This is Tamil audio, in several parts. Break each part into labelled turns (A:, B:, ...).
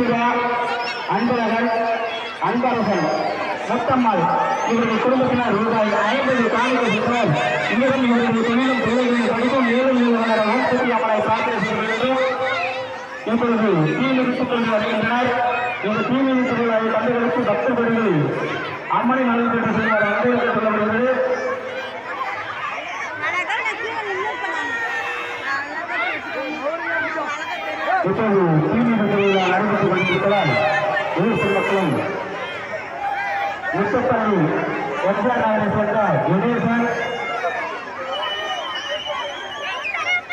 A: ஈஸ்வரா அன்பழகன் அன்பரசன் முத்தம்மாள் இவர்கள் குடும்பத்தினர் ரூபாய் ஐம்பது காணிக்கைகள் இவரும் இவர்கள் தொழிலும் பிள்ளைகளின் படிப்பும் ஏழு நிறுவனர் மூக்குத்தி அம்மனை பிரார்த்தனை செய்கிறது இப்பொழுது தீமிதித்துக் கொண்டு வருகின்றனர். இந்த தீமிதி திருவிழாவை கண்டுகளுக்கு பக்தர்கள் அம்மனை நலன் பெற்று செல்வார் அன்பு சொல்லப்படுகிறது இப்போது தீமிதி திருவிழா நடைபெற்று கொண்டிருக்கிறார் ஊர் மக்களும் முத்தப்பள்ளி எம்ஜிஆர் நகரை சேர்ந்த கணேசன்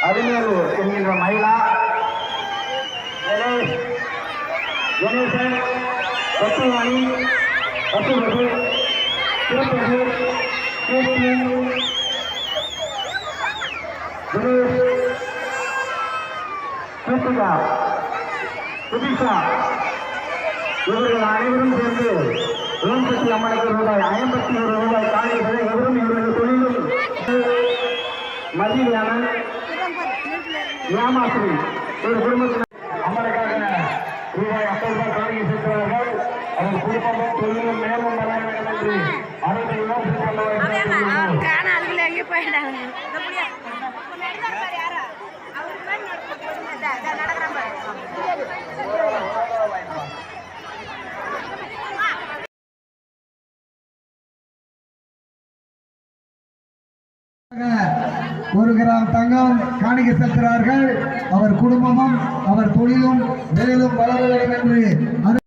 A: அறிஞர் என்கின்ற மகிழா கணேஷ் கணேசன் பத்துமணி பத்துமதி திருப்பதி கீர்த்தி தினேஷ் கீர்த்திகா சுபிஷா இவர்கள் அனைவரும் சேர்ந்து ஓம் சக்தி அம்மனுக்கு ரூபாய் ஐம்பத்தி ஒரு ரூபாய் காணிகளை இவரும் இவர்கள் தொழிலும் மதியானன் ஏமாஸ்ரீ ஒரு குடும்பத்தினர் அம்மனுக்காக ரூபாய் ஐம்பது ரூபாய் காணிக்கை செலுத்துவார்கள் அவர் குடும்பமும் தொழிலும் மேலும் வளர வேண்டும் என்று அனைத்து ஓம் சக்தி
B: ஒரு கிராம் தங்கம் காணிக்க செலுத்துகிறார்கள் அவர் குடும்பமும் அவர் தொழிலும் மேலும் வளர வேண்டும் என்று